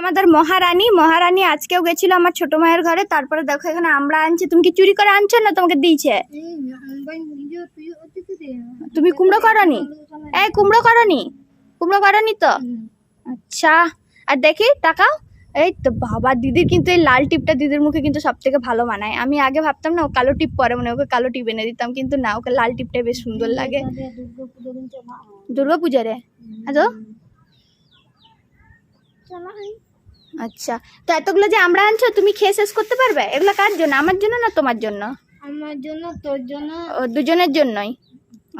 আমাদের মহারানী মহারানী আজকেও গেছিল আমার ছোট মায়ের ঘরে। তারপরে দেখো এখানে আমরা আনছি। তুমি কি চুরি করে আনছো না তোমাকে দিয়েছে? তুমি কুমড়ো করনি? এই, কুমড়ো করনি? কুমড়ো করনি তো? আচ্ছা। আর দেখি টাকাও এই তো বাবা, দিদির কিন্তু এই লাল টিপটা দিদির মুখে কিন্তু সব থেকে ভালো মানায়। আমি আগে ভাবতাম না, ও কালো টিপ পরে মানে ওকে কালো টিপ এনে দিতাম, কিন্তু না, ওকে লাল টিপটাই বেশ সুন্দর লাগে। দুর্গা পূজারে হ্যাঁ তো আচ্ছা তো এতগুলো যে আমরা আনছো তুমি খেয়ে শেষ করতে পারবে? এগুলো কার জন্য? আমার জন্য না তোমার জন্য? আমার জন্য তোর জন্য? ও দুজনের জন্যই।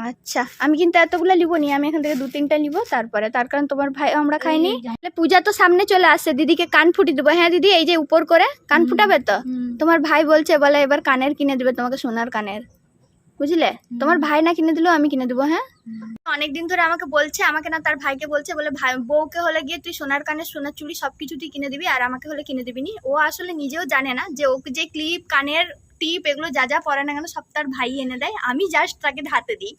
আচ্ছা আমি কিন্তু এতগুলো নিবো নি আমি এখান থেকে দু তিনটা নিবো তারপরে তার কারণ তোমার ভাই আমরা খাইনি। পূজা তো সামনে চলে আসছে দিদিকে কান ফুটি দেবো। হ্যাঁ দিদি এই যে উপর করে কান ফুটাবে তো? তোমার ভাই বলছে বলে এবার কানের কিনে দেবে তোমাকে সোনার কানের। বুঝলে? তোমার ভাই না কিনে দিলেও আমি কিনে দেবো হ্যাঁ? অনেকদিন ধরে আমাকে বলছে আমাকে না তার ভাইকে বলছে বলে ভাই বউকে হলে গিয়ে তুই সোনার কানে সোনার চুড়ি সবকিছু তুই কিনে দিবি আর আমাকে হলে কিনে দিবি নি ও আসলে নিজেও জানে না যে ওকে যে ক্লিপ কানের টিপ এগুলো যা যা পরে না কেন সব তার ভাই এনে দেয়। আমি জাস্ট তাকে হাতে দিই।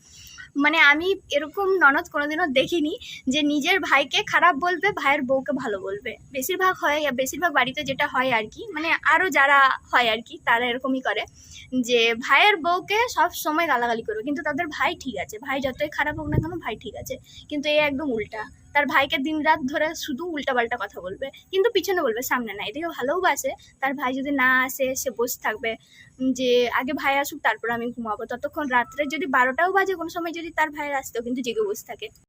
মানে আমি এরকম ননদ কোনোদিনও দেখিনি যে নিজের ভাইকে খারাপ বলবে, ভাইয়ের বউকে ভালো বলবে। বেশিরভাগ হয়, বেশিরভাগ বাড়িতে যেটা হয় আর কি মানে আরও যারা হয় আর কি, তারা এরকমই করে যে ভাইয়ের বউকে সব সময় গালাগালি করবে। কিন্তু তাদের ভাই ঠিক আছে। ভাই যতই খারাপ হোক না কেন, ভাই ঠিক আছে। কিন্তু এ একদম উল্টা। তার ভাইকে দিন রাত ধরে শুধু উল্টা পাল্টা কথা বলবে, কিন্তু পিছনে বলবে, সামনে না, এদিকে ভালোবাসে তার ভাই যদি না আসে, সে বসে থাকবে। যে আগে ভাই আসুক, তারপর আমি ঘুমাবো। ততক্ষণ রাত্রে যদি বারোটাও বাজে, কোনো সময় যদি তার ভাইয়ের আসতেও কিন্তু জেগে বসে থাকে।